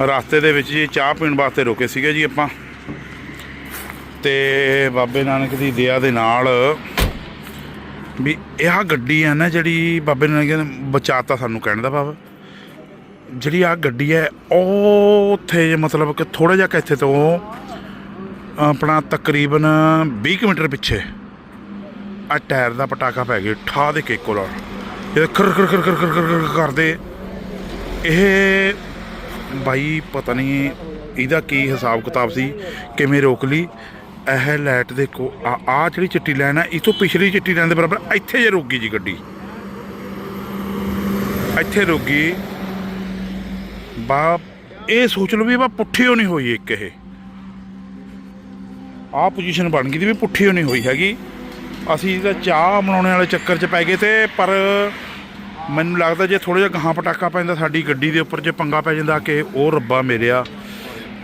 ਰਸਤੇ ਦੇ ਵਿੱਚ ਜੀ ਚਾਹ ਪੀਣ ਵਾਸਤੇ ਰੁਕੇ ਸੀਗੇ ਜੀ ਆਪਾਂ। ਤੇ ਬਾਬੇ ਨਾਨਕ ਦੀ ਦਇਆ ਦੇ ਨਾਲ ਵੀ ਇਹ ਆ ਗੱਡੀ ਹੈ ਨਾ ਜਿਹੜੀ ਬਾਬੇ ਨਾਨਕ ਨੇ ਬਚਾਤਾ ਸਾਨੂੰ ਕਹਿਣ ਦਾ ਭਾਵ। ਜਿਹੜੀ ਆ ਗੱਡੀ ਹੈ, ਉਹ ਉੱਥੇ ਮਤਲਬ ਕਿ ਥੋੜਾ ਜਿਹਾ ਇੱਥੇ ਤੋਂ, ਆਪਣਾ ਤਕਰੀਬਨ 20 ਕਿਲੋਮੀਟਰ ਪਿੱਛੇ ਆ ਟਾਇਰ ਦਾ ਪਟਾਕਾ ਪੈ ਗਿਆ ਠਾ ਦੇ ਕੇ ਕੋਲ। ਇਹ ਖਰ ਖਰ ਖਰ ਖਰ ਖਰ ਖਰ ਕਰਦੇ। ਇਹ ਬਾਈ, ਪਤਾ ਨਹੀਂ ਇਹਦਾ ਕੀ ਹਿਸਾਬ ਕਿਤਾਬ ਸੀ, ਕਿਵੇਂ ਰੋਕ ਲਈ। ਇਹ ਲਾਈਟ ਦੇਖੋ ਕੋ ਆ ਆਹ ਜਿਹੜੀ ਚਿੱਟੀ ਲਾਈਨ ਹੈ ਇਥੋਂ ਪਿਛਲੀ ਚਿੱਟੀ ਲਾਈਨ ਦੇ ਬਰਾਬਰ ਇੱਥੇ ਜੇ ਰੁਕ ਗਈ ਜੀ ਗੱਡੀ। ਇੱਥੇ ਰੁਕ ਗਈ। ਬਾ ਇਹ ਸੋਚ ਲਓ ਵੀ ਬਾ ਪੁੱਠੀ ਹੋ ਨਹੀਂ ਹੋਈ ਇੱਕ ਇਹ। ਆਹ ਪੋਜੀਸ਼ਨ ਬਣ ਗਈ ਦੀ ਵੀ ਪੁੱਠੀ ਹੋ ਨਹੀਂ ਹੋਈ ਹੈਗੀ। ਅਸੀਂ ਤਾਂ ਚਾਹ ਬਣਾਉਣੇ ਵਾਲੇ ਚੱਕਰ 'ਚ ਪੈ ਗਏ ਤੇ, ਪਰ ਮੈਨੂੰ ਲੱਗਦਾ ਜੇ ਥੋੜਾ ਜਿਹਾ ਗਾਹਾਂ ਪਟਾਕਾ ਪੈਂਦਾ ਸਾਡੀ ਗੱਡੀ ਦੇ ਉੱਪਰ ਜੇ ਪੰਗਾ ਪੈ ਜਾਂਦਾ ਕਿ ਉਹ ਰੱਬਾ ਮੇਰਿਆ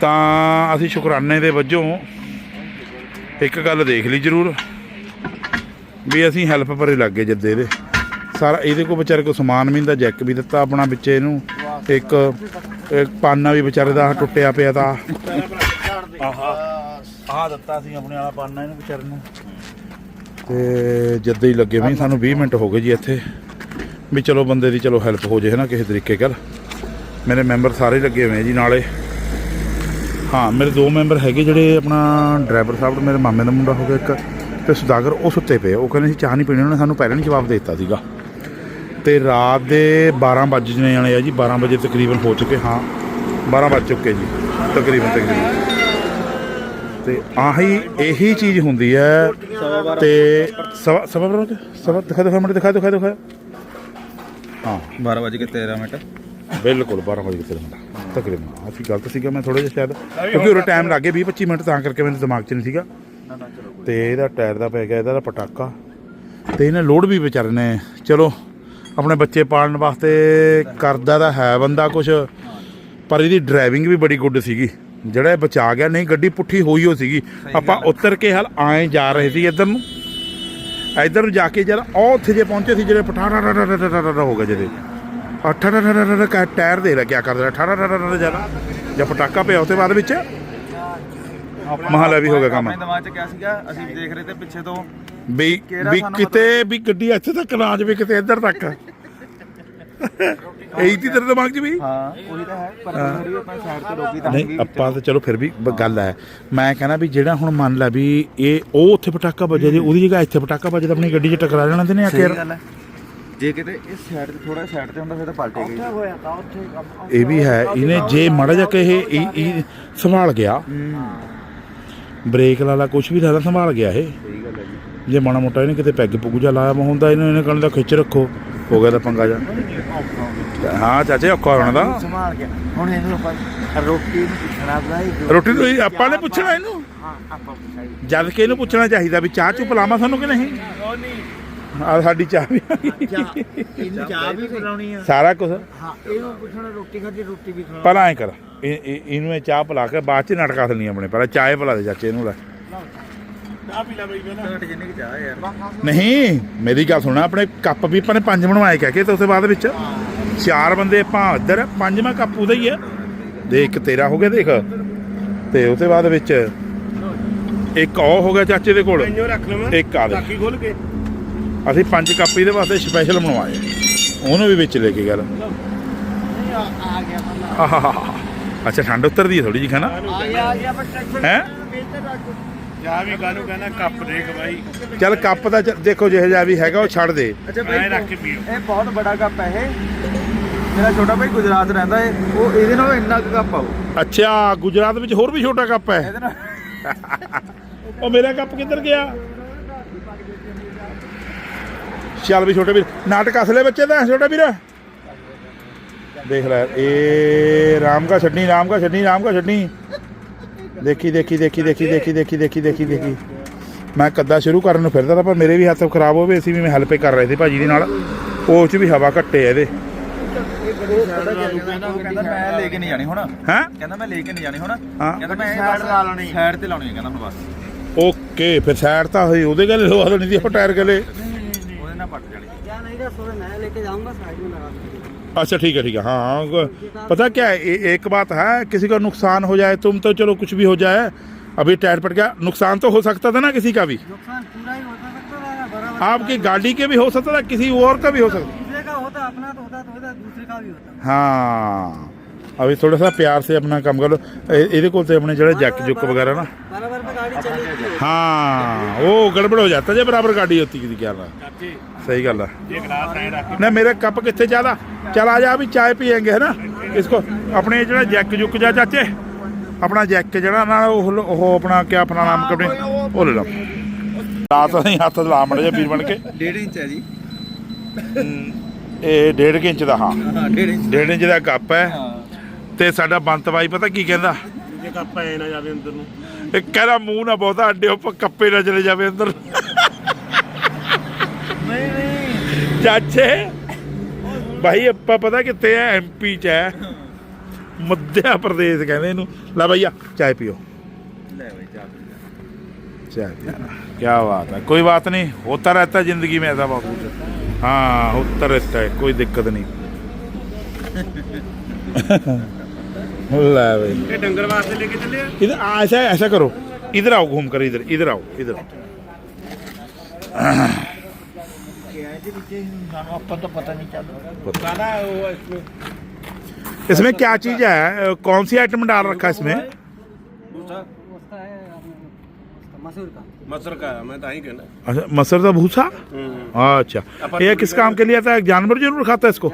ਤਾਂ ਅਸੀਂ ਸ਼ੁਕਰਾਨੇ ਦੇ ਵਜੋਂ ਇੱਕ ਗੱਲ ਦੇਖ ਲਈ ਜ਼ਰੂਰ ਵੀ ਅਸੀਂ ਹੈਲਪ ਪਰੇ ਲੱਗ ਜੱਦੇ ਦੇ। ਸਾਰਾ ਇਹਦੇ ਕੋ ਵਿਚਾਰੇ ਕੋ ਸਮਾਨ ਵੀ ਦਾ ਜੈਕ ਵੀ ਦਿੱਤਾ ਆਪਣਾ ਵਿੱਚ ਇਹਨੂੰ ਇੱਕ ਇੱਕ ਪਾਨਾ ਵੀ ਵਿਚਾਰੇ ਦਾ ਟੁੱਟਿਆ ਪਿਆ ਤਾਂ। ਆਹਾ ਆਹ ਦਿੱਤਾ ਸੀ ਆਪਣੇ ਵਾਲਾ ਪਾਨਾ ਇਹਨੂੰ ਵਿਚਾਰੇ ਨੂੰ। ਤੇ ਜੱਦੇ ਹੀ ਲੱਗੇ ਵੀ ਸਾਨੂੰ 20 ਮਿੰਟ ਹੋ ਗਏ ਜੀ ਇੱਥੇ। ਵੀ ਚਲੋ ਬੰਦੇ ਦੀ ਚਲੋ ਹੈਲਪ ਹੋ ਜੇ, ਹੈ ਨਾ, ਕਿਸੇ ਤਰੀਕੇ ਨਾਲ ਮੇਰੇ ਮੈਂਬਰ ਸਾਰੇ ਲੱਗੇ ਹੋਏ ਜੀ ਨਾਲੇ। ਹਾਂ, ਮੇਰੇ ਦੋ ਮੈਂਬਰ ਹੈਗੇ ਜਿਹੜੇ ਆਪਣਾ ਡਰਾਈਵਰ ਸਾਹਿਬ ਮੇਰੇ ਮਾਮੇ ਦਾ ਮੁੰਡਾ ਹੋ ਗਿਆ ਇੱਕ ਤੇ ਸੁਦਾਗਰ, ਉਹ ਸੁੱਤੇ ਪਏ ਉਹ ਕਹਿੰਦੇ ਸੀ ਚਾਹ ਨਹੀਂ ਪੀਣੀ, ਉਹਨਾਂ ਸਾਨੂੰ ਪਹਿਲਾਂ ਹੀ ਜਵਾਬ ਦੇ ਦਿੱਤਾ ਸੀਗਾ। ਤੇ ਰਾਤ ਦੇ 12 ਵਜੇ ਜਾਣੇ ਆ ਜੀ 12 ਵਜੇ ਤਕਰੀਬਨ ਹੋ ਚੁੱਕੇ, ਹਾਂ 12 ਵੱਜ ਚੁੱਕੇ ਜੀ, ਤਕਰੀਬਨ ਤਕਰੀਬਨ। ਤੇ ਆਹੀ, ਇਹੀ ਚੀਜ਼ ਹੁੰਦੀ ਹੈ ਤੇ ਸਵਾ ਸਵਾ ਸਵਾ ਦਿਖਾ ਦਿਖਾ ਮਿੰਟ ਦਿਖਾ ਦਿਖਾ ਦਿਖਾ। ਹਾਂ। 12 ਵਜੇ ਕੇ 13 ਮਿੰਟ। ਬਿਲਕੁਲ 12 ਵਜੇ ਕਿਤੇ ਮਿੰਟ। ਤਕਰੀਬਨ ਅਸੀਂ ਗਲਤ ਸੀਗਾ ਮੈਂ ਥੋੜਾ ਜਿਹਾ ਸ਼ਾਇਦ ਕਿਉਂਕਿ ਉਹ ਟਾਈਮ ਲੱਗ ਗਿਆ 20 25 ਮਿੰਟ ਤਾਂ ਕਰਕੇ ਮੇਰੇ ਦਿਮਾਗ 'ਚ ਨਹੀਂ ਸੀਗਾ। ਤੇ ਇਹਦਾ ਟਾਇਰ ਦਾ ਪੈ ਗਿਆ ਇਹਦਾ ਦਾ ਪਟਾਕਾ। ਤੇ ਇਹਨੇ ਲੋਡ ਵੀ ਵਿਚਾਰੇ ਨੇ। ਚਲੋ ਆਪਣੇ ਬੱਚੇ ਪਾਲਣ ਵਾਸਤੇ ਕਰਦਾ ਤਾਂ ਹੈ ਬੰਦਾ ਕੁਝ ਪਰ ਇਹਦੀ ਡਰਾਈਵਿੰਗ ਵੀ ਬੜੀ ਗੁੱਡ ਸੀਗੀ। ਜਿਹੜਾ ਇਹ ਬਚਾ ਗਿਆ ਨਹੀਂ ਗੱਡੀ ਪੁੱਠੀ ਹੋਈ ਹੋ ਸੀਗੀ। ਆਪਾਂ ਉੱਤਰ ਕੇ ਹਲ ਆਏ ਜਾ ਰਹੇ ਸੀ ਇੱਧਰ ਨੂੰ। ਇੱਧਰ ਨੂੰ ਜਾ ਕੇ ਜਦ ਉਹ ਉੱਥੇ ਜੇ ਪਹੁੰਚੇ ਸੀ ਜਿਹੜੇ ਪਟਾਰਾ ਹੋ ਗਿਆ ਜਿਹਦੇ ਅਠਾ ਕਾ ਟਾਇਰ ਦੇ ਲੱਗਿਆ ਕਰਦਾ ਅਠਾ ਜਰਾ ਜਾਂ ਪਟਾਕਾ ਪਿਆ ਉਹਦੇ ਬਾਅਦ ਵਿੱਚ ਮਹਲਾ ਵੀ ਹੋ ਗਿਆ ਕੰਮ ਆਪਣੇ ਦਿਮਾਗ 'ਚ ਕਿਆ ਸੀਗਾ ਅਸੀਂ ਦੇਖ ਰਹੇ ਤੇ ਪਿੱਛੇ ਤੋਂ ਵੀ ਵੀ ਕਿਤੇ ਵੀ ਗੱਡੀ ਇੱਥੇ ਤੱਕ ਨਾ ਜਾਵੇ ਕਿਤੇ ਇੱਧਰ ਤੱਕ ਇਹੀ ਤੀ ਤੇਰੇ ਦਿਮਾਗ 'ਚ ਵੀ? ਹਾਂ ਉਹੀ ਤਾਂ ਹੈ ਪਰ ਥੋੜੀ ਆਪਾਂ ਸਾਈਡ ਤੇ ਰੋਕੀ ਤਾਂ ਨਹੀਂ ਆਪਾਂ ਤਾਂ ਚਲੋ ਫਿਰ ਵੀ ਬ- ਗੱਲ ਹੈ। ਮੈਂ ਕਹਿੰਦਾ ਵੀ ਜਿਹੜਾ ਹੁਣ ਮੰਨ ਲਾ ਵੀ ਇਹ ਉਹ ਉੱਥੇ ਪਟਾਕਾ ਵੱਜਿਆ ਜੇ ਉਹਦੀ ਜਗ੍ਹਾ ਇੱਥੇ ਪਟਾਕਾ ਵੱਜਦਾ ਆਪਣੀ ਗੱਡੀ 'ਚ ਟਕਰਾ ਜਾਣਾ ਤੇ ਨੇ ਆ ਕੇ ਸਹੀ ਗੱਲ ਹੈ। ਜੇ ਕਿਤੇ ਇਸ ਸਾਈਡ ਤੇ ਥੋੜਾ ਸਾਈਡ ਤੇ ਹੁੰਦਾ ਫਿਰ ਤਾਂ ਪਲਟੇ ਗਈ ਇਹ ਵੀ ਹੈ ਇਹਨੇ ਜੇ ਮੜਾ ਜਾ ਕੇ ਇਹ ਇਹ- ਇਹ ਸੰਭਾਲ ਗਿਆ। ਬ੍ਰੇਕ ਲਾਲਾ ਕੁਝ ਵੀ ਜ਼ਿਆਦਾ ਸੰਭਾਲ ਗਿਆ ਇਹ। ਸਹੀ ਗੱਲ ਹੈ ਜੀ। ਜੇ ਮਾੜਾ ਮੋਟਾ ਇਹਨੇ ਕਿਤੇ ਪੈਗ ਪੁੱਗ ਜਾ ਲਾਇਆ ਵਾ ਹੁੰਦਾ ਇਹਨੂੰ ਇਹਨੇ ਕਹਿੰਦਾ ਖਿੱਚ ਰੱਖੋ। ਹੋ ਗਿਆ ਤਾਂ ਪੰਗਾ ਜਾ। ਹਾਂ ਚਾਚੇ ਔਖਾ ਹੋਣਾ ਦਾ ਸੰਭਾਲ ਗਿਆ ਹੁਣ ਇਹਨੂੰ ਆਪਾਂ ਰੋਟੀ ਨੂੰ ਪੁੱਛਣਾ ਬਲਾਈ ਰੋਟੀ ਤੋਂ ਹੀ ਆਪਾਂ ਨੇ ਪੁੱਛਣਾ ਇਹਨੂੰ? ਹਾਂ ਆਪਾਂ ਪੁੱਛਾਈ ਜਦ ਕਿ ਇਹਨੂੰ ਪੁੱਛਣਾ ਚਾਹੀਦਾ ਵੀ ਚਾਹ ਚੁ ਪਲਾਵਾਂ ਸਾਨੂੰ ਕਿ ਨਹੀਂ? ਆ ਸਾਡੀ ਚਾਹ ਵੀ। ਇਹਨੂੰ ਚਾਹ ਵੀ ਪਿਲਾਉਣੀ ਆ। ਸਾਰਾ ਕੁਝ ਹਾਂ ਇਹਨੂੰ ਪੁੱਛਣਾ ਰੋਟੀ ਖਾਦੀ ਰੋਟੀ ਵੀ ਖਿਲਾਉਣੀ ਪਹਿਲਾਂ ਐ ਕਰ ਇਹ ਇਹ- ਇਹਨੂੰ ਇਹ ਚਾਹ ਪਿਲਾ ਕੇ ਬਾਅਦ ਚ ਨਟਕਾ ਦੇਣੀ ਆਪਣੇ ਪਹਿਲਾਂ ਚਾਹ ਪਿਲਾ ਦੇ ਚਾਚੇ ਇਹਨੂੰ ਲੈ। ਘਟ ਜਿੰਨੀ ਕਿ ਚਾਹ ਯਾਰ। ਨਹੀਂ ਮੇਰੀ ਗੱਲ ਸੁਣਾ ਆਪਣੇ ਕੱਪ ਵੀ ਆਪਾਂ ਨੇ ਪੰਜ ਬਣਵਾਏ ਕਹਿ ਕੇ ਤੇ ਉਸ ਤੋਂ ਬਾਅਦ ਵਿੱਚ। ਚਾਰ ਬੰਦੇ ਆਪਾਂ ਇੱਧਰ ਪੰਜਵਾਂ ਕੱਪ ਉਹਦਾ ਹੀ ਹੈ। ਦੇਖ ਤੇਰਾ ਹੋ ਗਿਆ ਦੇਖ। ਤੇ ਤੋਂ ਬਾਅਦ ਵਿੱਚ ਇੱਕ ਉਹ ਹੋ ਗਿਆ ਚਾਚੇ ਦੇ ਕੋਲ। ਇੱਕ ਆ ਦੇ। ਖੋਲ ਕੇ। ਅਸੀਂ ਪੰਜ ਕੱਪ ਇਹਦੇ ਵਾਸਤੇ ਸਪੈਸ਼ਲ ਬਣਵਾਏ। ਉਹਨੂੰ ਵੀ ਵਿੱਚ ਲੈ ਕੇ ਗੱਲ। ਆ ਗਿਆ ਅੱਛਾ ਠੰਡ ਉਤਰਦੀ ਹੈ ਥੋੜੀ ਜਿਹੀ ਖਾਣਾ ਆ ਗਿਆ ਆ ਗਿਆ ਪਰ ਟਰੈਕਟਰ ਹੈ? ਜਾ ਵੀ ਕਾਨੂੰ ਕਹਿੰਦਾ ਕੱਪ ਦੇਖ ਬਾਈ। ਚੱਲ ਕੱਪ ਦਾ ਚ- ਦੇਖੋ ਜਿਹੋ ਜਿਹਾ ਵੀ ਹੈਗਾ ਉਹ ਛੱਡ ਦੇ। ਅੱਛਾ ਐ ਰੱਖ ਕੇ ਪੀਓ। ਇਹ ਬਹੁਤ ਬੜਾ ਕੱਪ ਹੈ ਇਹ। ਮੇਰਾ ਛੋਟਾ ਭਾਈ ਗੁਜਰਾਤ ਰਹਿੰਦਾ ਹੈ। ਉਹ ਇਹਦੇ ਨਾਲ ਇੰਨਾ ਕੁ ਕੱਪ ਆਉ ਅੱਛਾ ਗੁਜਰਾਤ ਵਿੱਚ ਹੋਰ ਵੀ ਛੋਟਾ ਕੱਪ ਹੈ। ਇਹਦੇ ਨਾਲ ਉਹ ਮੇਰਾ ਕੱਪ ਕਿੱਧਰ ਗਿਆ? ਚੱਲ ਵੀ ਛੋਟੇ ਵੀਰ ਨਾਟਕ ਅਸਲੇ ਬੱਚੇ ਦਾ ਹੈ ਛੋਟਾ ਵੀਰ? ਦੇਖ ਲੈ ਇਹ ਰਾਮ ਕਾ ਛੱਡਣੀ ਰਾਮ ਕਾ ਛੱਡਣੀ ਰਾਮ ਕਾ ਛੱਡਣੀ। ਦੇਖੀ ਦੇਖੀ ਦੇਖੀ ਦੇਖੀ ਦੇਖੀ ਦੇਖੀ ਦੇਖੀ ਦੇਖੀ ਦੇਖੀ। ਮੈਂ ਕੱਦਾ ਸ਼ੁਰੂ ਕਰਨ ਨੂੰ ਫਿਰਦਾ ਤਾਂ ਪਰ ਮੇਰੇ ਵੀ ਹੱਥ ਖਰਾਬ ਹੋ ਗਏ ਅਸੀਂ ਵੀ ਮੈਂ ਹੈਲਪ ਕਰ ਰਹੇ ਸੀ ਭਾਜੀ ਦੇ ਨਾਲ। ਉਹ ਚ ਵੀ ਹਵਾ ਘੱਟੇ ਆ ਇਹਦੇ। ਓਕੇ ਫਿਰ ਸਾਈਡ ਤਾਂ ਹੋਈ ਉਹਦੇ ਗੱਲ ਲਵਾ ਦੇਣੀ ਸੀ ਉਹ ਟਾਇਰ ਗਲੇ। ਉਹਦੇ ਨਾਲ ਪੱਟ ਜਾਣੀ। ਜਾਂ ਨਹੀਂ ਦੱਸੋ ਮੈਂ ਲੈ ਕੇ ਜਾਊਂਗਾ ਸਾਈਡ ਨੂੰ ਲਗਾ अच्छा ठीक है ठीक है हाँ ग- पता क्या है ए, एक बात है किसी का नुकसान हो जाए तुम तो चलो कुछ भी हो जाए अभी टायर पट गया नुकसान तो हो सकता था ना किसी का भी नुकसान पूरा ही होता सकता था बराबर आपकी गाड़ी के भी हो सकता था किसी और का भी हो सकता दूसरे का होता अपना तो होता तो होता दूसरे का भी होता हाँ ਅਭੀ ਥੋੜਾ ਸਾ ਪਿਆਰ ਸੇ ਆਪਣਾ ਕੰਮ ਕਰੋ ਇਹ- ਇਹਦੇ ਕੋਲ ਤੇ ਆਪਣੇ ਜਿਹੜੇ ਜੈਕ ਜੁੱਕ ਵਗੈਰਾ ਨਾ बराबर हाँ वो गड़बड़ हो जाता है जब बराबर गाड़ी होती किसी क्या ना ਚਾਚੀ सही गल है ਇਹ ਗਲਾਸ ਐ ਰੱਖ ना मेरे कप कितने ज्यादा चल आ जा अभी चाय पियेंगे है ना इसको अपने ਜਿਹੜਾ ਜੈਕ ਜੁੱਕ ਜਾ ਚਾਚੇ ਆਪਣਾ ਜੈਕ ਜਿਹੜਾ ਨਾ ਉਹ ਲ- ਉਹ ਆਪਣਾ ਕੀ ਆਪਣਾ ਨਾਮ ਕੱਢੇ ਉਹ ਲੈ ਲਓ ਰਾਤ ਅਸੀਂ ਹੱਥ ਲਾ ਮੜੇ ਜੇ ਵੀਰ ਬਣ ਕੇ 1.5 ਇੰਚ ਹੈ ਜੀ ਇਹ ਡੇਢ ਕੁ ਇੰਚ ਦਾ ਹਾਂ ਹਾਂ 1.5 ਇੰਚ ਡੇਢ ਇੰਚ ਦਾ ਕੱਪ ਹੈ ਹਾਂ ਤੇ ਸਾਡਾ ਬੰਤ ਬਾਈ ਪਤਾ ਕੀ ਕਹਿੰਦਾ ਜੇ ਕੱਪ ਐ ਨਾ ਜਾਵੇ ਅੰਦਰ ਨੂੰ ਇਹ ਕਹਿੰਦਾ ਮੂੰਹ ਨਾ ਬਹੁਤਾ ਅੱਡੇ ਉੱਪਰ ਕੱਪੇ ਨਾ ਚਲੇ ਜਾਵੇ ਅੰਦਰ। ਨਹੀਂ ਨਹੀਂ ਚਾਚੇ ਭਾਈ ਆਪਾਂ ਪਤਾ ਕਿੱਥੇ ਐ ਐਮਪੀ ਚ ਐ ਮੱਧਿਆ ਪ੍ਰਦੇਸ਼ ਕਹਿੰਦੇ ਇਹਨੂੰ। ਲੈ ਭਈਆ ਚਾਹ ਪੀਓ। ਲੈ ਭਾਈ ਚਾਹ ਚਾਹ ਕੀ ਬਾਤ ਹੈ। ਕੋਈ ਬਾਤ ਨਹੀਂ। ਹੋਤਾ ਰਹਤਾ ਜ਼ਿੰਦਗੀ ਮੇਂ ਐਸਾ ਬਾਬੂ हाँ उत्तर ऐसा ऐसा करो इधर आओ घूम कर इधर इधर आओ इधर आओ इसमें क्या चीज़ है? कौन सी आइटम डाल रखा है इसमें? मसर का मैं अच्छा मसर का भूसा? अच्छा। ये किस काम के लिए आता है? जानवर ज़रूर खाता है इसको?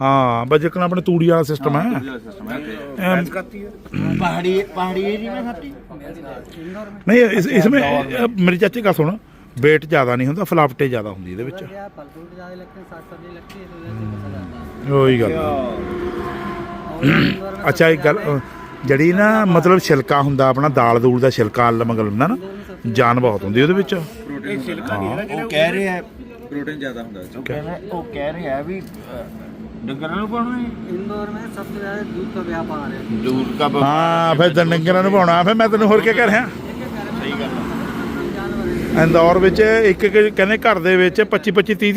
जानवर खाते हैं हाँ बजकना अपने तूड़ी वाला सिस्टम है ਸਿਸਟਮ ਹੈ ਤੇ अम, खाती है पहाड़ी पहाड़ी एरिया में खाती इंदौर में नहीं इस, इसमें अ, मेरी चाची का सुन वेट ਜ਼ਿਆਦਾ ਨਹੀਂ ਹੁੰਦਾ ਫਲਾਵਟੇ ਜ਼ਿਆਦਾ ਹੁੰਦੀ ਇਹਦੇ ਵਿੱਚ क्या फल फ्रूट ज़्यादा लगते हैं साग सब्जी लगती है तो वैसे पसंद आता है ਉਹੀ ਗੱਲ ਆ। और इंदौर में ਅੱਛਾ ਇੱਕ ਗੱਲ ਅ, ਜਿਹੜੀ ਨਾ ਮਤਲਬ ਛਿਲਕਾ ਹੁੰਦਾ ਆਪਣਾ ਦਾਲ ਦੂਲ ਦਾ ਛਿਲਕਾ ਲਮਗਲ ਹੁੰਦਾ ਨਾ ਜਾਨ ਬਹੁਤ ਹੁੰਦੀ ਉਹਦੇ ਵਿੱਚ ਇਹ ਛਿਲਕਾ ਨਹੀਂ ਹੈਗਾ ਜਿਹੜਾ वो कह रहे हैं ਪ੍ਰੋਟੀਨ ਜ਼ਿਆਦਾ ਹੁੰਦਾ ਇਸ 'ਚ। वो कह रहे हैं अभी डंगर पाना है इंदौर में सबसे ज़्यादा दूध का व्यापार है दूध का ਹਾਂ ਫਿਰ ਤਾਂ ਡੰਗਰਾਂ ਨੂੰ ਪਾਉਣਾ ਫਿਰ ਮੈਂ ਤੈਨੂੰ ਹੋਰ ਕੀ ਕਰ ਰਿਹਾ सही जानवर है ਇੰਦੌਰ ਵਿੱਚ ਇੱਕ ਇੱਕ ਕਹਿੰਦੇ ਘਰ ਦੇ ਵਿੱਚ 25 25 30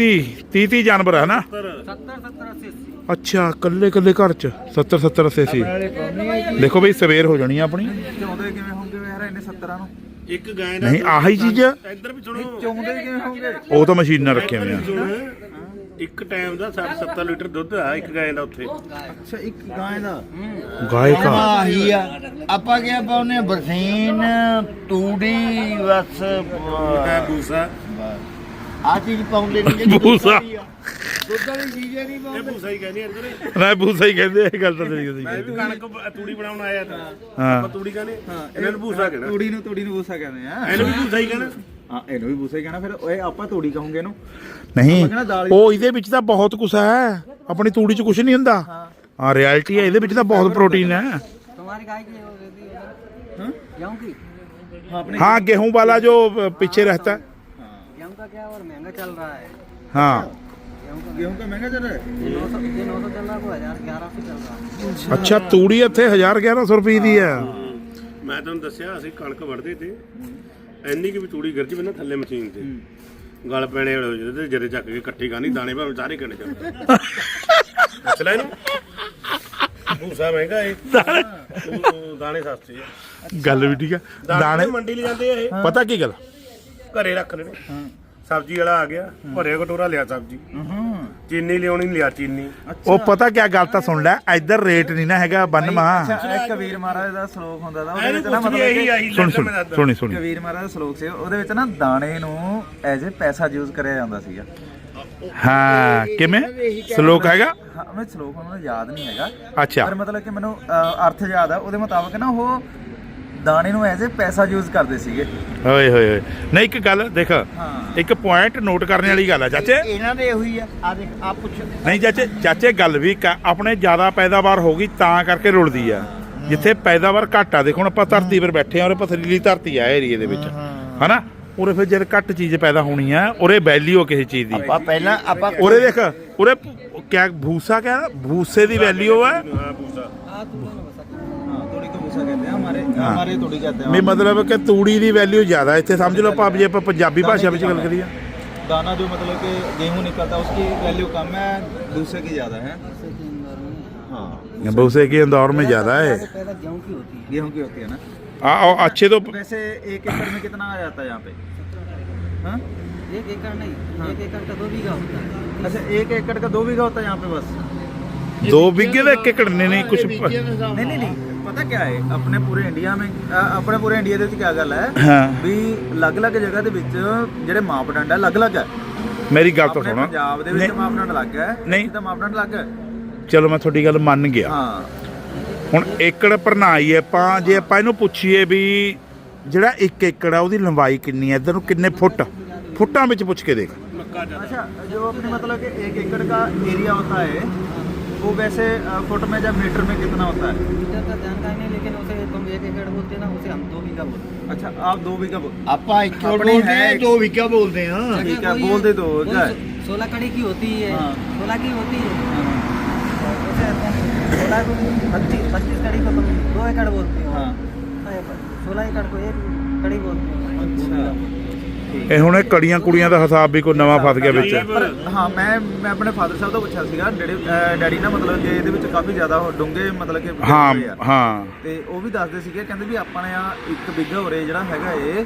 30 30 ਜਾਨਵਰ ਹੈ ਨਾ सत्तर सत्तर अस्सी अस्सी ਅੱਛਾ ਕੱਲੇ ਕੱਲੇ ਘਰ ਚ 70 70 80 ਸੀ ਦੇਖੋ ਬਈ ਸਵੇਰ ਹੋ ਜਾਣੀ ਆ ਆਪਣੀ ਚੌਂਦੇ ਕਿਵੇਂ ਹੋਣਗੇ ਵੇ ਯਾਰ ਇੰਨੇ 17 ਨੂੰ ਇੱਕ ਗਾਂ ਦਾ ਨਹੀਂ ਆਹੀ ਚੀਜ਼ ਆ। ਇੱਧਰ ਵੀ ਸੁਣੋ ਚੌਂਦੇ ਕਿਵੇਂ ਹੋਣਗੇ ਉਹ ਤਾਂ ਮਸ਼ੀਨਾਂ ਰੱਖੀਆਂ ਹੋਈਆਂ ਸੁਣ ਇੱਕ ਟਾਈਮ ਦਾ 60 70 ਲੀਟਰ ਦੁੱਧ ਆ ਇੱਕ ਗਾਂ ਦਾ ਉੱਥੇ। ਅੱਛਾ ਇੱਕ ਗਾਂ ਦਾ? ਗਾਇ ਕਾ ਆਹੀ ਆ। ਆਪਾਂ ਕਿਹਾ ਪਾਉਨੇ ਬਰਸੀਨ ਤੂੜੀ ਬਸ ਹੈ ਬੂਸਾ। ਆ ਚੀਜ਼ ਪਾਉਂਦੇ ਨਹੀਂ ਜਿਹੜੀ ਭੂਸਾ। ਦੁੱਧ ਵਾਲੀ ਚੀਜ਼ ਨਹੀਂ ਇਹ ਪਾਉਂਦੇ। ਬੂਸਾ ਹੀ ਕਹਿੰਦੇ ਅੰਦਰ ਨਾ ਬੂਸਾ ਹੀ ਕਹਿੰਦੇ ਇਹ ਗੱਲ ਤਾਂ ਤੇਰੀ ਸਹੀ ਮੈਂ ਵੀ ਕਣਕ ਬ- ਤੂੜੀ ਬਣਾਉਣ ਆਇਆ ਤਾਂ ਹਾਂ। ਆਪਾਂ ਤੂੜੀ ਕਹਿੰਦੇ ਇਹਨਾਂ ਨੂੰ ਬੂਸਾ ਕਹਿਣਾ। ਤੂੜੀ ਨੂੰ ਤੂੜੀ ਨੂੰ ਬੂਸਾ ਕਹਿੰਦੇ ਆ। ਇਹਨੂੰ ਵੀ ਬੂਸਾ ਹੀ ਕਹਿਣਾ। ਹਾਂ ਇਹਨੂੰ ਵੀ ਬੂਸਾ ਹੀ ਕਹਿਣਾ ਫਿਰ ਓਏ ਆਪਾਂ ਤੂੜੀ ਕਹੋਗੇ ਇਹਨੂੰ। ਨਹੀਂ ਆਪਾਂ ਕਹਿੰਦੇ ਦਾਲ ਹੀ- ਉਹ ਇਹਦੇ ਵਿੱਚ ਤਾਂ ਬਹੁਤ ਕੁਛ ਹੈ ਆਪਣੀ ਤੂੜੀ 'ਚ ਕੁਛ ਨਹੀਂ ਹੁੰਦਾ ਹਾਂ ਰਿਐਲਿਟੀ ਹੈ ਇਹਦੇ ਵਿੱਚ ਤਾਂ ਬਹੁਤ ਪ੍ਰੋਟੀਨ ਹੈ तुम्हारी गाय की हो रहती है हाँ? गेहूँ की ਹਾਂ ਆਪਣੇ हाँ गेहूं वाला जो पीछे रहता है गेहूँ का क्या और महंगा चल रहा है हाँ गेहूँ का गेहूं का महंगा चल रहा है ये नौ सौ ये नौ सौ चल रहा है वो हजार ग्यारह सौ चल रहा है ਅੱਛਾ ਤੂੜੀ ਇੱਥੇ 1000 1100 ਰੁਪਏ ਦੀ ਹੈ ਮੈਂ ਤੁਹਾਨੂੰ ਦੱਸਿਆ ਅਸੀਂ ਕਣਕ ਵੜਦੇ ਤੇ ਇੰਨੀ ਕਿ ਵੀ ਤੂੜੀ ਗਿਰ ਜਵੇ ਨਾ ਥੱਲੇ ਮਸ਼ੀਨ ਤੇ ਗਲ ਪੈਣੇ ਵਾਲੇ ਹੋ ਜਾਂਦੇ ਤੇ ਜਰੇ ਚੱਕ ਕੇ ਇਕੱਠੀ ਗਾਣੀ ਦਾਣੇ ਭਾਵੇਂ ਸਾਰੇ ਕਿੰਨੇ ਜਾਂਦੇ ਪੁੱਛ ਲੈ ਇਹਨੂੰ। ਬੂਸਾ ਮਹਿੰਗਾ ਏ ਉਹ ਦਾਣੇ ਸਸਤੇ ਆ। ਗੱਲ ਵੀ ਠੀਕ ਦਾਣੇ ਦਾਣੇ ਮੰਡੀ ਲੈ ਜਾਂਦੇ ਆ ਇਹ। ਪਤਾ ਕੀ ਗੱਲ? ਘਰੇ ਰੱਖ ਲੈਣੇ। ਸਬਜ਼ੀ ਵਾਲਾ ਆ ਗਿਆ ਭਰਿਆ ਕਟੋਰਾ ਲਿਆ ਸਬਜ਼ੀ। ਹਾਂ। ਚੀਨੀ ਲਿਆਉਣੀ ਲਿਆ ਚੀਨੀ। ਉਹ ਪਤਾ ਕੀ ਗੱਲ ਤਾਂ ਸੁਣ ਲੈ ਇੱਧਰ ਰੇਟ ਨਹੀਂ ਨਾ ਹੈਗਾ ਅੱਛਾ ਇਹ ਕਬੀਰ ਮਹਾਰਾਜ ਦਾ ਸ਼ਲੋਕ ਹੁੰਦਾ ਦਾ ਉਹਦੇ ਵਿੱਚ ਨਾ ਮਤਲਬ ਇਹੀ ਆਹੀ ਸੁਣ ਸੁਣ ਮੈਂ ਦੱਸਦਾ। ਸੁਣੀ ਸੁਣੀ। ਕਬੀਰ ਮਹਾਰਾਜ ਦਾ ਸ਼ਲੋਕ ਸੀ ਉਹਦੇ ਵਿੱਚ ਨਾ ਦਾਣੇ ਨੂੰ ਐਜ਼ ਅ ਪੈਸਾ ਯੂਜ਼ ਕਰਿਆ ਜਾਂਦਾ ਸੀਗਾ। ਹਾਂ ਕਿਵੇਂ? ਸ਼ਲੋਕ ਹੈਗਾ? ਹਾਂ ਮੈਂ ਸ਼ਲੋਕ ਮੈਨੂੰ ਯਾਦ ਨਹੀਂ ਹੈਗਾ। ਅੱਛਾ। ਪਰ ਮਤਲਬ ਕਿ ਮੈਨੂੰ ਅਰਥ ਯਾਦ ਆ ਉਹਦੇ ਮੁਤਾਬਕ ਨਾ ਉਹ ਦਾਣੇ ਨੂੰ ਐਜ਼ ਅ ਪੈਸਾ ਯੂਜ਼ ਕਰਦੇ ਸੀਗੇ। ਓਏ ਹੋਏ ਹੋਏ। ਨਹੀਂ ਇੱਕ ਗੱਲ ਦੇਖ ਹਾਂ। ਇੱਕ ਪੁਆਇੰਟ ਨੋਟ ਕਰਨ ਵਾਲੀ ਗੱਲ ਆ ਚਾਚੇ। ਇਹਨਾਂ ਦੇ ਉਹੀ ਆ। ਆ ਦੇਖ ਆ ਪੁੱਛ। ਨਹੀਂ ਚਾਚੇ ਚਾਚੇ ਗੱਲ ਵੀ ਆਪਣੇ ਜ਼ਿਆਦਾ ਪੈਦਾਵਾਰ ਹੋ ਗਈ ਤਾਂ ਕਰਕੇ ਰੁਲਦੀ ਆ। ਜਿੱਥੇ ਪੈਦਾਵਾਰ ਘੱਟ ਆ ਦੇਖੋ ਹੁਣ ਆਪਾਂ ਧਰਤੀ 'ਤੇ ਬੈਠੇ ਆ ਔਰ ਪਥਰੀਲੀ ਧਰਤੀ ਆ ਏਰੀਏ ਦੇ ਵਿੱਚ। ਹਨਾ? ਉਰੇ ਫਿਰ ਜਦ ਘੱਟ ਚੀਜ਼ ਪੈਦਾ ਹੋਣੀ ਆ ਉਰੇ ਵੈਲਿਊ ਕਿਸੇ ਚੀਜ਼ ਦੀ। ਆਪਾਂ ਪਹਿਲਾਂ ਆਪਾਂ ਉਰੇ ਦੇਖ ਉਰੇ ਕਿਆ ਭੂਸਾ ਕਿਆ? ਭੂਸੇ ਦੀ ਵੈਲਿਊ ਹੈ ਹਾਂ ਬੂਸਾ ਹਾਂ ਤੋੜੀ ਤੋਂ ਬੂਸਾ ਕਹਿੰਦੇ ਆ ਹਮਾਰੇ ਹਮਾਰੇ ਤੋੜੀ ਕਹਤੇ ਵੀ ਮਤਲਬ ਕਿ ਤੂੜੀ ਦੀ ਵੈਲਿਊ ਜ਼ਿਆਦਾ ਇੱਥੇ ਸਮਝ ਲਓ ਆਪਾਂ ਜੇ ਆਪਾਂ ਪੰਜਾਬੀ ਭਾਸ਼ਾ ਵਿੱਚ ਗੱਲ ਕਰੀਏ दाना जो मतलब कि गेहूं निकलता है उसकी वैल्यू कम है दूसरे की ज़्यादा है हाँ भूसे की इंदौर में ज़्यादा है पैदा गेहूं की होती है गेहूं की होती है ना आ, आ, अच्छे तो वैसे एक एकड़ में कितना आ जाता है यहाँ पे हाँ एक एकड़ नहीं एक एकड़ का दो बीघा होता है अच्छा एक एकड़ का दो बीघा होता है यहाँ पे बस दो बीघे ਦਾ ਇੱਕ ਏਕੜ ਨਹੀਂ ਨਹੀਂ ਕੁਛ नहीं नहीं नहीं ਪਤਾ ਕੀ ਹੈ ਆਪਣੇ ਪੂਰੇ ਇੰਡੀਆ ਮੇ ਆਪਣੇ ਪੂਰੇ ਇੰਡੀਆ ਦੇ ਵਿੱਚ ਕੀ ਗੱਲ ਹੈ? ਵੀ ਅਲੱਗ-ਅਲੱਗ ਜਗ੍ਹਾ ਦੇ ਵਿੱਚ ਜਿਹੜੇ ਮਾਪਦੰਡ ਹੈ ਅਲੱਗ-ਅਲੱਗ ਹੈ ਮੇਰੀ ਗੱਲ ਤਾਂ ਸੁਣੋ। ਪੰਜਾਬ ਦੇ ਵਿੱਚ ਮਾਪਦੰਡ ਅਲੱਗ ਹੈ ਨਹੀਂ। ਤਾਂ ਮਾਪਦੰਡ ਅਲੱਗ ਹੈ। ਚਲੋ ਮੈਂ ਤੁਹਾਡੀ ਗੱਲ ਮੰਨ ਗਿਆ। ਹਾਂ। ਹੁਣ ਏਕੜ ਭਰਨਾਈ ਆਪਾਂ ਜੇ ਆਪਾਂ ਇਹਨੂੰ ਪੁੱਛੀਏ ਵੀ ਜਿਹੜਾ 1 ਏਕੜ ਆ ਉਹਦੀ ਲੰਬਾਈ ਕਿੰਨੀ ਹੈ? ਇਧਰ ਨੂੰ ਕਿੰਨੇ ਫੁੱਟ? ਫੁੱਟਾਂ ਵਿੱਚ ਪੁੱਛ ਕੇ ਦੇਖ। ਅੱਛਾ ਜੋ ਆਪਣੇ ਮਤਲਬ ਕਿ 1 ਏਕੜ ਦਾ ਏਰੀਆ ਹੁੰਦਾ ਹੈ वो वैसे फुट में जब मीटर में कितना होता है? मीटर का जानकारी नहीं लेकिन उसे तुम एक एकड़ बोलते ना उसे हम दो बीघा बोलते हैं। अच्छा आप दो बीघा आपा एक बोलते हैं दो बीघा बोलते हैं हाँ। ठीक है तो बोल दो सोलह कड़ी की होती है हाँ। सोलह की होती है। हाँ। सोलह को बत्तीस बत्तीस कड़ी को तुम दो एकड़ बोलते हो। सोलह एकड़ को एक कड़ी बोलते हो। अच्छा। ਇਹ ਹੁਣ ਇਹ ਕੜੀਆਂ ਕੁੜੀਆਂ ਦਾ ਹਿਸਾਬ ਵੀ ਕੋਈ ਨਵਾਂ ਫਸ ਗਿਆ ਵਿੱਚ। ਪਰ ਹਾਂ ਮੈਂ ਮੈਂ ਆਪਣੇ ਫਾਦਰ ਸਾਹਿਬ ਤੋਂ ਪੁੱਛਿਆ ਸੀਗਾ ਡੈਡੀ ਡੈਡੀ ਨਾ ਮਤਲਬ ਕਿ ਇਹਦੇ ਵਿੱਚ ਕਾਫੀ ਜ਼ਿਆਦਾ ਉਹ ਡੂੰਘੇ ਮਤਲਬ ਕਿ ਵਿਚਾਰੇ ਹਾਂ ਹੋਏ ਆ। ਹਾਂ। ਤੇ ਉਹ ਵੀ ਦੱਸਦੇ ਸੀਗੇ ਕਹਿੰਦੇ ਵੀ ਆਪਾਂ ਨੇ ਆ ਇੱਕ ਬਿੱਘਾ ਉਰੇ ਜਿਹੜਾ ਹੈਗਾ ਏ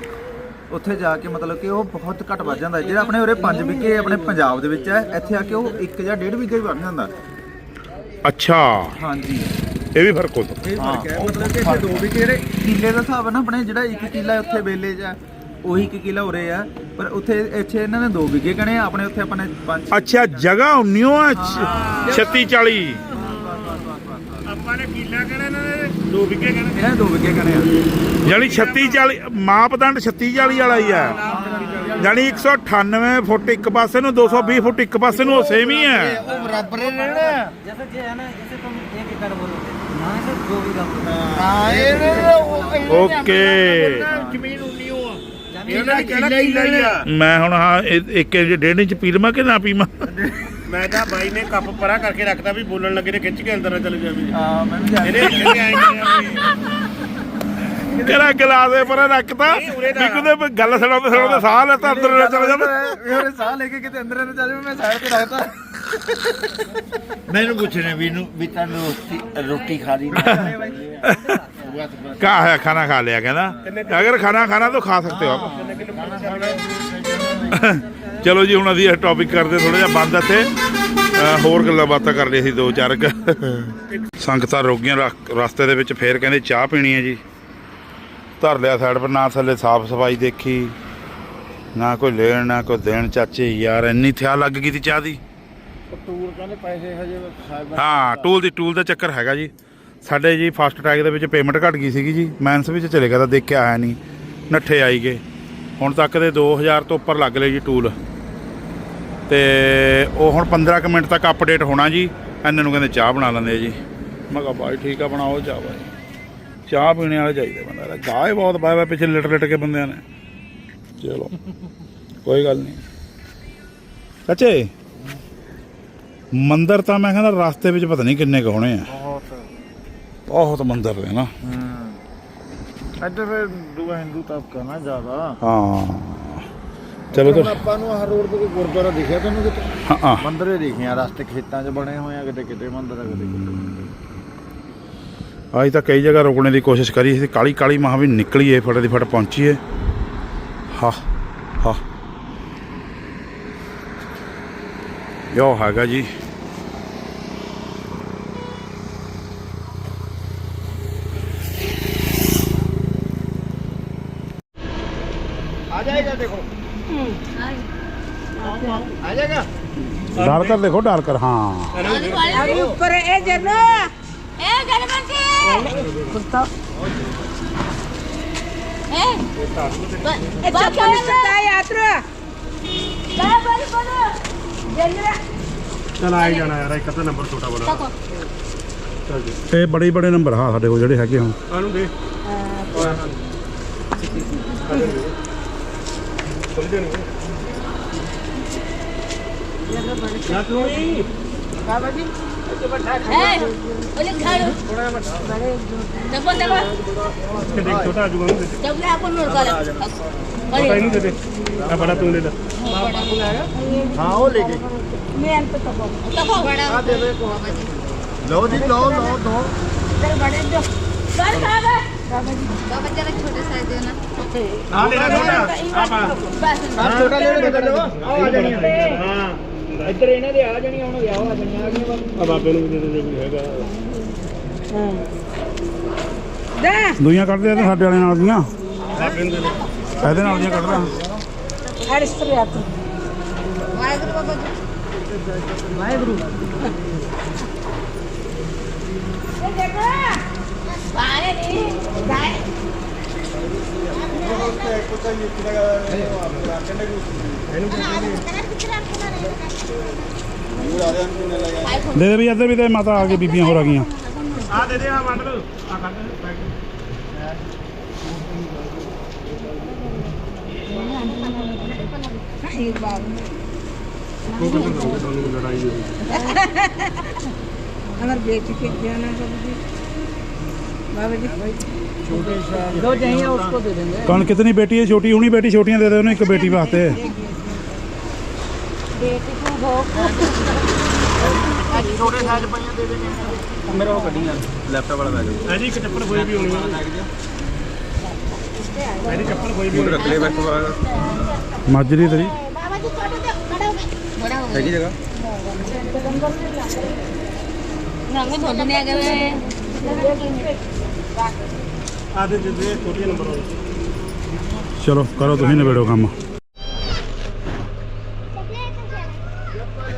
ਉੱਥੇ ਜਾ ਕੇ ਮਤਲਬ ਕਿ ਉਹ ਬਹੁਤ ਘੱਟ ਵੱਜ ਜਾਂਦਾ। ਜਿਹੜਾ ਆਪਣੇ ਉਰੇ 5 ਬਿੱਘੇ ਆਪਣੇ ਪੰਜਾਬ ਦੇ ਵਿੱਚ ਹੈ ਇੱਥੇ ਆ ਕੇ ਉਹ 1 ਜਾਂ 1.5 ਬਿੱਘਾ ਹੀ ਜਾਂਦਾ। ਅੱਛਾ। ਹਾਂਜੀ। ਇਹ ਵੀ ਫ਼ਰਕ ਹੋ ਸਕਦਾ। ਇਹ ਫ਼ਰਕ ਹੈ ਮਤਲਬ ਕਿ ਇੱਥੇ ਦੋ ਬਿੱਘੇ ਜਿਹੜੇ ਕਿੱਲੇ ਦਾ ਹਿਸਾਬ ਹੈ ਨਾ ਆਪਣੇ ਜਿਹੜਾ 1 ਕਿੱਲਾ ਉੱਥੇ ਬੇਲੇ 'ਚ ਹੈ ਉਹੀ 1 ਕਿੱਲਾ ਉਰੇ ਆ ਪਰ ਉੱਥੇ ਇੱਥੇ ਇਹਨਾਂ ਨੇ ਦੋ ਬਿੱਘੇ ਕਹਣੇ ਆ ਆਪਣੇ ਉੱਥੇ ਆਪਾਂ ਨੇ 5 ਅੱਛਾ ਜਗ੍ਹਾ ਉਨੀਓ ਆ 36 40 ਆਪਾਂ ਨੇ ਕੀਲਾ ਕਹਿਣਾ ਇਹਨਾਂ ਨੇ ਦੋ ਵਿਗੇ ਕਹਿਣਾ ਇਹਨਾਂ ਨੇ ਦੋ ਬਿੱਘੇ ਕਹਣੇ ਆ ਯਾਨੀ 36 40 ਮਾਪਦੰਡ 36 40 ਵਾਲਾ ਹੀ ਆ ਯਾਨੀ 198 ਫੁੱਟ ਇੱਕ ਪਾਸੇ ਨੂੰ 220 ਫੁੱਟ ਇੱਕ ਪਾਸੇ ਨੂੰ ਉਹ ਸੇਮ ਹੀ ਹੈ ਉਹ ਬਰਾਬਰ ਹੀ ਰਹਿਣਾ जैसे ये है ना जैसे तुम एक एकड़ बोलोगे यहाँ से दो बीघा बोलोगे ਹਾਂ ਇਹ ਉਹ ਓਕੇ ਜ਼ਮੀਨ ਆ ਇਹਨਾਂ ਕੀਲਾ ਹੀ ਆ? ਮੈਂ ਹੁਣ ਹਾਂ ਇਹ- ਇੱਕ ਇੰਚ ਡੇਢ ਇੰਚ ਪੀ ਲਵਾਂ ਕਿ ਨਾ ਪੀਵਾਂ ਮੈਂ? ਤਾਂ ਬਾਈ ਨੇ ਕੱਪ ਪਰਾਂ ਕਰਕੇ ਰੱਖਦਾ ਵੀ ਬੋਲਣ ਲੱਗੇ ਨੇ ਖਿੱਚ ਕੇ ਅੰਦਰ ਨਾ ਚਲੇ ਜਾਵੇ। ਹਾਂ ਮੈਂ ਵੀ ਜਾਣਦਾ। ਇਹਨੇ ਇੱਥੇ ਆਏ ਨੇ ਕਿਹੜਾ ਗਲਾਸ ਦੇ ਪਰ ਰੱਖਤਾ? ਉਰੇ ਦਾ। ਵੀ ਕਿਤੇ ਗੱਲ ਸੁਣਾਉਂਦੇ ਸੁਣਾਉਂਦੇ ਸਾਹ ਲੈਤਾ ਅੰਦਰ ਨਾ ਚਲੇ ਜਾਵੇ ਮੇਰੇ ਸਾਹ ਲੈ ਕੇ ਕਿਤੇ ਅੰਦਰ ਨਾ ਚੱਲ ਜਾਵੇ ਮੈਂ ਸਾਈਡ ਤੇ ਰੱਖਤਾ। ਮੈਨੂੰ ਪੁੱਛਣੇ ਵੀ ਨੂੰ ਵੀ ਤੈਨੂੰ ਰੋਟੀ ਰੋਟੀ ਖਾ ਲਈ ਕਾ ਹੈ ਖਾਣਾ ਖਾ ਲਿਆ ਕਹਿੰਦਾ? ਅਗਰ ਖਾਣਾ ਖਾਣਾ ਤਾਂ ਖਾ ਸਕਤੇ ਹੋ। ਆਪ ਚਲੋ ਜੀ ਹੁਣ ਅਸੀਂ ਇਹ ਟੌਪਿਕ ਕਰਦੇ ਥੋੜਾ ਜਿਹਾ ਬੰਦ ਇੱਥੇ। ਹੋਰ ਗੱਲਾਂ ਬਾਤਾਂ ਕਰ ਲਈ ਸੀ ਦੋ ਚਾਰ। ਸੰਗਤਾਂ ਰੋਗੀਆਂ ਰਸ- ਰਸਤੇ ਦੇ ਵਿੱਚ ਫੇਰ ਕਹਿੰਦੇ ਚਾਹ ਪੀਣੀ ਹੈ ਜੀ। ਧਰ ਲਿਆ ਸਾਈਡ ਪਰ ਨਾ ਥੱਲੇ ਸਾਫ਼ ਸਫ਼ਾਈ ਦੇਖੀ ਨਾ ਕੋਈ ਲੈਣ ਨਾ ਕੋਈ ਦੇਣ। ਚਾਚੇ ਯਾਰ ਇੰਨੀ ਥਿਆ ਲੱਗ ਗਈ ਤੀ ਚਾਹ ਦੀ। ਟੂਰ ਕਹਿੰਦੇ ਪੈਸੇ ਹਜੇ ਹਾਂ ਟੂਲ ਦੀ ਟੂਲ ਦਾ ਚੱਕਰ ਹੈਗਾ ਜੀ। ਸਾਡੇ ਜੀ ਫਾਸਟ ਟੈਗ ਦੇ ਵਿੱਚ ਪੇਮੈਂਟ ਘਟ ਗਈ ਸੀਗੀ ਜੀ। ਮੈਂਸ ਵਿੱਚ ਚਲੇ ਗਿਆ ਤਾਂ ਦੇਖਿਆ ਆਇਆ ਨਹੀਂ। ਨੱਠੇ ਆਈ ਗਏ। ਹੁਣ ਤੱਕ ਦੇ 2000 ਤੋਂ ਉੱਪਰ ਲੱਗ ਲਏ ਜੀ ਟੂਲ। ਤੇ ਉਹ ਹੁਣ 15 ਕੁ ਮਿੰਟ ਤੱਕ ਅਪਡੇਟ ਹੋਣਾ ਜੀ। ਇਹਨਾਂ ਨੂੰ ਕਹਿੰਦੇ ਚਾਹ ਬਣਾ ਲੈਂਦੇ ਜੀ। ਮੈਂ ਕਿਹਾ ਬਾਈ ਠੀਕ ਆ ਬਣਾਓ ਚਾਹ ਬਾਈ। ਚਾਹ ਪੀਣੇ ਵਾਲੇ ਚਾਹੀਦੇ ਬੰਦਾ ਗਾਹ ਹੀ ਬਹੁਤ ਪਾਇਆ ਪਿੱਛੇ ਲਿਟ ਲਿਟ ਕੇ ਬੰਦਿਆਂ ਨੇ। ਚਲੋ ਕੋਈ ਗੱਲ ਨਹੀਂ। ਅੱਛੇ ਮੰਦਰ ਤਾਂ ਮੈਂ ਕਹਿੰਦਾ ਰਸਤੇ ਵਿੱਚ ਪਤਾ ਨਹੀਂ ਕਿੰਨੇ ਕੁ ਹੋਣੇ ਆ। ਬਹੁਤ। ਮੰਦਰ ਨੇ ਨਾ। ਇੱਥੇ ਫਿਰ ਦੂਆ ਹਿੰਦੂ ਤਬਕਾ ਨਾ ਜ਼ਿਆਦਾ। ਹਾਂ। ਚਲੋ ਤਾਂ ਆਪਾਂ ਨੂੰ ਹਰ ਰੋਡ ਤੇ ਕੋਈ ਗੁਰਦੁਆਰਾ ਦਿਖਿਆ ਤੈਨੂੰ ਕਿਤੇ? ਹਾਂ ਹਾਂ। ਮੰਦਰੇ ਦਿਖਿਆ ਰਸਤੇ ਖੇਤਾਂ 'ਚ ਬਣੇ ਹੋਏ ਆ ਕਿਤੇ ਕਿਤੇ ਮੰਦਰ ਆ ਕਿਤੇ ਕਿਤੇ ਅੱਜ ਤਾਂ ਕਈ ਜਗ੍ਹਾ ਰੁਕਣੇ ਦੀ ਕੋਸ਼ਿਸ਼ ਕਰੀ ਸੀ ਕਾਲੀ ਕਾਲੀ ਮਹਾ ਵੀ ਨਿਕਲੀਏ ਫਟੇ ਦੀ ਫਟ ਪਹੁੰਚੀਏ ਹਾ ਹਾ। ਯੋ ਹੈਗਾ ਜੀ। ਆ ਜਾਏਗਾ ਦੇਖੋ। ਆ ਜਾਏਗਾ। ਡਾਲ ਕਰ ਦੇਖੋ ਡਾਲ ਕਰ ਹਾਂ। ਅਰੇ ਉੱਪਰ ਇਹ ਜਰਨਾ। ఏ ਚਲ ਆ ਜਾਣਾ ਇਹ ਬੜੇ ਬੜੇ ਨੰਬਰ ਹਾਂ ਸਾਡੇ ਕੋਲ ਜਿਹੜੇ ਹੈਗੇ देखो देखो ਕਿ ਦੇਖ ਛੋਟਾ ਆ ਜੂਗਾ जब ले अपन मुर्गा ले बड़े ਇਹਨੂੰ ਦੇ ਦੇ ਆ ਬੜਾ ਤੂੰ ਲੈ ਲੈ ਹਾਂ ਉਹ ਲੈ ਗਏ मैं अंत तक देखो बड़ा ਆ ਦੇ ਦੇ ਕੋ ਲਓ ਜੀ ਲਓ ਲਓ ਦੋ इधर बड़े जो कर खा गए ਬਾਬਾ ਜਰਾ ਛੋਟੇ ਸਾਈਜ਼ ਦੇ ਨਾ ਆ ਲੈ ਲੈ ਛੋਟਾ ਆ ਪਾ बस ਆ ਛੋਟਾ ਲੈ ਲੈ ਲਓ ਆ ਜਾਣੀਆਂ ਹਾਂ ਇੱਧਰ ਇਹਨਾਂ ਦੇ ਆ ਜਾਣੀਆਂ ਹੁਣ ਵਿਆਹ ਆ ਜਾਣੀਆਂ ਆ ਗਈਆਂ ਆ ਬਾਬੇ ਨੂੰ ਵੀ ਦੇ ਦੇ ਕੋਈ ਹੈਗਾ। ਦੇ। ਦੁਨੀਆਂ ਕੱਢਦੇ ਆ ਤੇ ਸਾਡੇ ਵਾਲੇ ਨਾਲ ਦੀਆਂ। ਬਾਬੇ ਨੂੰ ਦੇ ਦੇ। ਇਹਦੇ ਨਾਲ ਦੀਆਂ ਕੱਢਦਾ। ਹਰ ਇਸਤਰੀ ਆਤੀ ਵਾਹਿਗੁਰੂ। ਬਾਬਾ ਜੀ ਵਾਹਿਗੁਰੂ ਇਹ ਦੇਖੋ ਬਾਹਰ ਨਹੀਂ ਗਾਇ ਇਹਨੂੰ ਕਿਹਨੇ ਦੇ ਦੇ ਵੀ ਇੱਧਰ ਵੀ ਤੇ ਮਾਤਾ ਆ ਕੇ ਬੀਬੀਆਂ ਹੋਰ ਆ ਗਈਆਂ ਆ ਦੇ ਦੇ ਆ ਵੰਡ ਲਓ ਆ ਕੱਢ ਦੇ ਪੈਕ ਉਹ ਕਿੱਥੇ ਦੋਗੇ ਤੁਹਾਨੂੰ ਲੜਾਈ ਹੋਈ हमारे बेटी के जाना बाबू जी बाबा जी दो चाहिए उसको दे देंगे ਕਣ ਕਿਤਨੀ ਬੇਟੀ ਹੈ ਛੋਟੀ ਹੁਣੀ ਬੇਟੀ ਛੋਟੀਆਂ ਦੇ ਦੇ ਉਹਨੂੰ ਇੱਕ ਬੇਟੀ ਵਾਸਤੇ बेटी को भोग ਛੋਟੇ ਸਾਈਜ਼ ਪਈਆਂ ਦੇ ਦੇਣੇ ਮੇਰਾ ਉਹ ਕੱਢੀਆਂ ਲੈਪਟਾਪ ਵਾਲਾ ਬੈਗ ਹੈ ਜੀ ਇੱਕ ਚੱਪਲ ਕੋਈ ਵੀ ਹੋਣੀ ਹੈ ਇਹਦੀ ਚੱਪਲ ਕੋਈ ਵੀ ਹੋਣੀ ਰੱਖ ਲੈ ਬੈਠੋ ਮਾਜਰੀ ਤੇਰੀ बाबा जी छोटे से बड़ा हो गए ਬੜਾ ਹੋ ਹੈਗੀ ਜਗ੍ਹਾ रंग धोने नहीं आ गए ਆ ਦੇ ਦੇ ਦੇ ਛੋਟੀ ਨੰਬਰ ਵਾਲੀ ਚਲੋ ਕਰੋ ਤੁਸੀਂ ਨਿਬੇੜੋ ਕੰਮ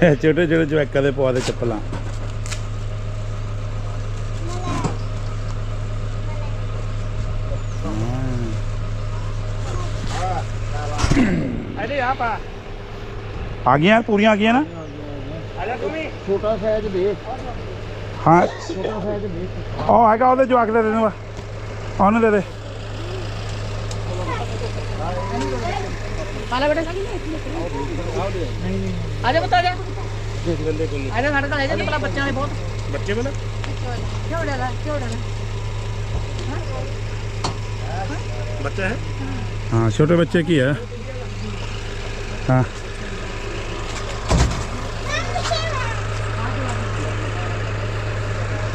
ਛੋਟੇ ਛੋਟੇ ਜਵੈਕਾਂ ਦੇ ਪਵਾ ਦੇ ਚੱਪਲਾਂ। ਅਰੇ ਆਪਾ ਆ। ਗਈਆਂ ਪੂਰੀਆਂ ਆ ਗਈਆਂ ਨਾ? ਅਜਾ ਤੂੰ ਵੀ। ਛੋਟਾ ਸਾਈਜ਼ ਦੇ। ਹਾਂ। ਛੋਟਾ ਸਾਈਜ਼ ਦੇ। ਉਹ ਹੈਗਾ ਉਹਦੇ ਜਵਾਕ ਦੇ ਦੇਣਾ ਉਹਨੂੰ ਦੇ ਦੇ। ਪਾਲਾ ਬੇਟਾ ਆਜਾ ਬਤਾ ਜਾ। ਲੈਂਦੇ ਕੋਈ ਨਹੀਂ। आजा साढ़े का ले जा पहला बच्चा है बहुत ਬੱਚੇ ਬਣਾ क्यों डाला क्यों डाला ਬੱਚਾ ਹੈ ਹਾਂ ਛੋਟੇ ਬੱਚੇ ਕੀ ਹੈ ਹਾਂ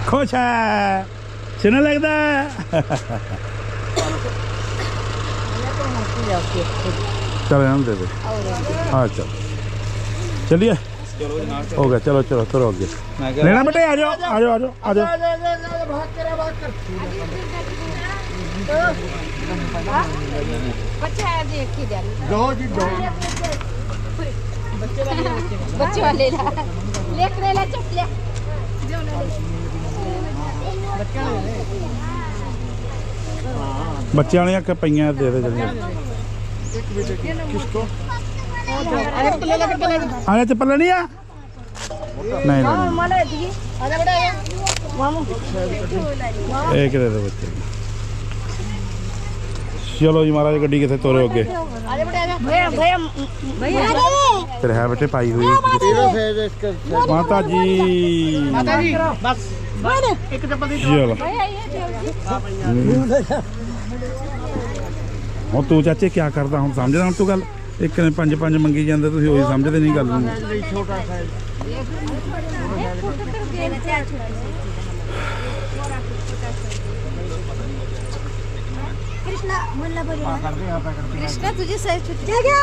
ਖੁਸ਼ ਹੈ ਸੁਣ ਲੱਗਦਾ ਹੈ? ਚਲ ਇਹਨਾਂ ਨੂੰ ਦੇ ਦੇ ਹਾਂ ਚਲੋ ਹੋ ਗਿਆ ਚਲੋ ਚਲੋ ਤੁਰੋ ਅੱਗੇ। ਮੈਂ ਲੈਣਾ ਬੇਟੇ ਆ ਜਾਓ ਆ ਜਾਓ ਆ ਜਾਓ ਆ ਜਾਓ भाग कर भाग कर ਬੱਚਾ ਆ ਦੇਖ ਕੇ ਜਾ दो जी दो ਬੱਚੇ ਵਾਲੇ ਲਾ ਲੇਖ ਲੈ। ਲੈ ਚੱਕ ਲਿਆ ਬੱਚਿਆਂ ਵਾਲੀਆਂ ਕ ਪਈਆਂ ਦੇ ਦੇ ਜਿਹੜੀਆਂ ਇੱਕ ਬੇਟੇ किसको ਲੈਣੀ ਆ ਨਹੀਂ ਨਹੀਂ माला दी आजा बेटा मामू ਇਹ ਕਿਤੇ ਦੇ ਬੱਚੇ ਚਲੋ ਜੀ ਮਹਾਰਾਜ ਗੱਡੀ ਕਿੱਥੇ ਤੋਰੋ ਅੱਗੇ आजा बेटा आजा भैया भैया भैया ਤੇਰੇ ਹੈ ਬੇਟੇ ਪਾਈ ਹੋਈ ਤੇਰਾ ਸਾਈਜ਼ ਇਸ ਮਾਤਾ ਜੀ माता जी बस एक चप्पल दी ਚਲੋ भैया ये ਹੁਣ ਤੂੰ ਚਾਚੇ ਕੀ ਕਰਦਾ ਹੁਣ ਸਮਝਦਾ ਹੁਣ ਤੂੰ ਗੱਲ ਇੱਕ ਨੇ ਪੰਜ ਪੰਜ ਮੰਗੀ ਜਾਂਦੇ ਤੁਸੀਂ ਉਹੀ ਸਮਝਦੇ ਨਹੀਂ ਗੱਲ ਨੂੰ ਛੋਟਾ ਸਾਈਜ਼ कृष्णा मुल्ला बोलिए ਕਰਦੇ ਆ ਕਰਦੇ ਕ੍ਰਿਸ਼ਨਾ ਤੁਝੇ ਸਾਈਜ਼ ਛੋਟੀ क्या क्या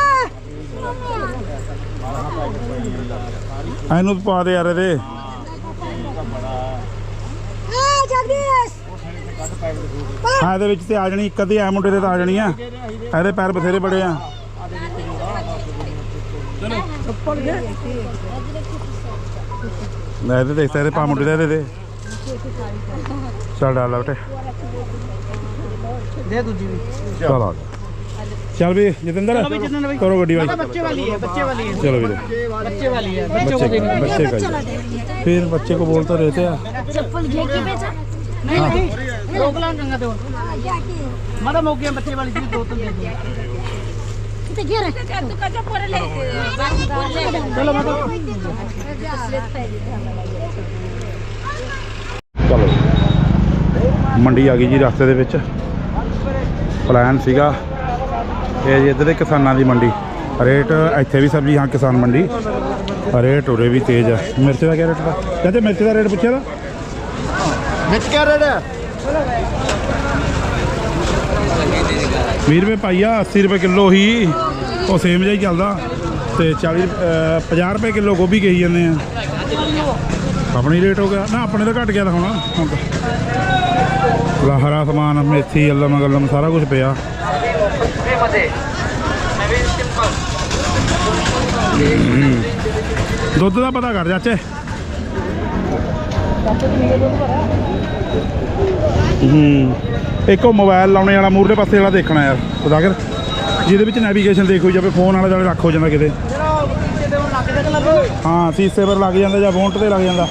ਇਹਨੂੰ ਪਾ ਦੇ ਯਾਰ ਇਹਦੇ हाँ जगदीश ਹਾਂ ਇਹਦੇ ਵਿੱਚ ਤੇ ਆ ਜਾਣੀ ਇੱਕ ਅੱਧੀ ਐ ਮੁੰਡੇ ਦੇ ਤਾਂ ਆ ਜਾਣੀ ਆ ਇਹਦੇ ਪੈਰ ਬਥੇਰੇ ਬੜੇ ਆ ना दे दे तेरे पा मुंडी दे दे चल डाल बेटे दे दूजी भी चल आ चल भी जितेंद्र करो गड्डी भाई बच्चे वाली है बच्चे वाली है चलो भी बच्चे वाली है बच्चे बच्चे का फिर बच्चे को बोल तो रहते हैं चप्पल घे के बेचा नहीं नहीं रोक ला गंगा दो मैडम हो गया बच्चे वाली चीज दो तो दे दो किती घेर तू कशा पोरले चलो मैडम ਚਲੋ ਮੰਡੀ ਆ ਗਈ ਜੀ ਰਸਤੇ ਦੇ ਵਿੱਚ ਪਲਾਨ ਸੀਗਾ ਇਹ ਜੀ ਇੱਧਰ ਦੇ ਕਿਸਾਨਾਂ ਦੀ ਮੰਡੀ ਰੇਟ ਇੱਥੇ ਵੀ ਸਬਜ਼ੀ ਹਾਂ ਕਿਸਾਨ ਮੰਡੀ ਰੇਟ ਉਰੇ ਵੀ ਤੇਜ਼ ਆ ਮਿਰਚ ਦਾ ਕੀ ਰੇਟ ਦਾ ਕਹਿੰਦੇ ਮਿਰਚ ਦਾ ਰੇਟ ਪੁੱਛਿਆ ਦਾ ਵਿੱਚ ਕਿਆ ਰੇਟ ਹੈ 20 ਰੁਪਏ ਪਾਈਆ 80 ਰੁਪਏ ਕਿਲੋ ਹੀ। ਉਹ ਸੇਮ ਜਿਹਾ ਹੀ ਚੱਲਦਾ। ਤੇ 40 ਅਹ 50 ਰੁਪਏ ਕਿਲੋ ਗੋਭੀ ਕਹੀ ਜਾਂਦੇ ਆ। ਆਪਣੀ ਰੇਟ ਹੋ ਗਿਆ। ਨਾ, ਆਪਣੇ ਤਾਂ ਘਟ ਗਿਆ ਤਾਂ ਹੁਣ। ਹੁਣ ਤਾਂ ਲਾ, ਹਰਾ ਸਮਾਨ, ਮੇਥੀ, ਅੱਲਮ ਗਲਮ ਸਾਰਾ ਕੁਝ ਪਿਆ। ਦੁੱਧ ਦਾ ਪਤਾ ਕਰ, ਚਾਚੇ। ਹੂੰ। ਇੱਕ ਉਹ ਮੋਬਾਈਲ ਲਾਉਣੇ ਵਾਲਾ ਮੂਰਲੇ ਪਾਸੇ ਵਾਲਾ ਦੇਖਣਾ ਯਾਰ ਉਦਾਗਰ ਜਿਹਦੇ ਵਿੱਚ ਨੈਵੀਗੇਸ਼ਨ ਦੇਖੋ ਜਾਵੇ ਫੋਨ ਵਾਲਾ ਜਾਵੇ ਰੱਖ ਹੋ ਜਾਂਦਾ ਕਿਤੇ। ਹਾਂ, ਸੀਸੇ ਪਰ ਲੱਗ ਜਾਂਦਾ ਜਾਂ ਫੋਨ ਤੇ ਲੱਗ ਜਾਂਦਾ।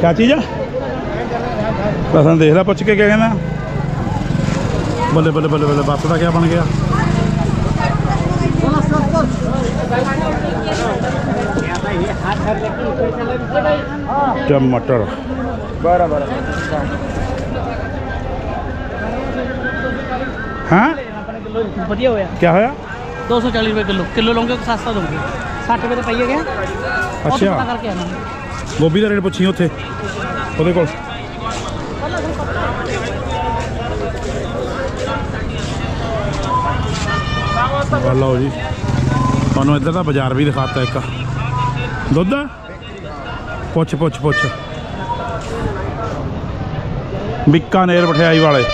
ਕਿਆ ਚੀਜ਼ ਆ? ਲਸਣ ਦੇਖ ਲੈ, ਪੁੱਛ ਕੇ ਕਿਆ ਕਹਿੰਦਾ। ਬੱਲੇ ਬੱਲੇ ਬੱਲੇ ਬੱਲੇ ਬੱਸ ਦਾ ਕਿਆ ਬਣ ਗਿਆ? ਟਮਾਟਰ ਹਾਂ? ਵਧੀਆ ਹੋਇਆ। ਕੀ ਹੋਇਆ? 240 ਰੁਪਏ ਕਿਲੋ। ਕਿਲੋ ਲਓਗੇ ਤਾਂ ਸਸਤਾ ਦੋਗੇ 60 ਰੁਪਏ ਤੇ ਪਈਏ ਗਿਆ। ਅੱਛਾ। ਕਰਕੇ ਆਣਾ ਗੋਭੀ ਦਾ ਰੇਟ ਪੁੱਛੀ ਉੱਥੇ ਉਹਦੇ ਕੋਲ। ਆ ਲਓ ਜੀ। ਤੁਹਾਨੂੰ ਇੱਧਰ ਦਾ ਬਾਜ਼ਾਰ ਵੀ ਦਿਖਾਤਾ ਇੱਕ। ਦੁੱਧ? ਪੁੱਛ ਪੁੱਛ ਪੁੱਛ। ਬਿਕਾਨੇਰ ਮਠਿਆਈ ਵਾਲੇ।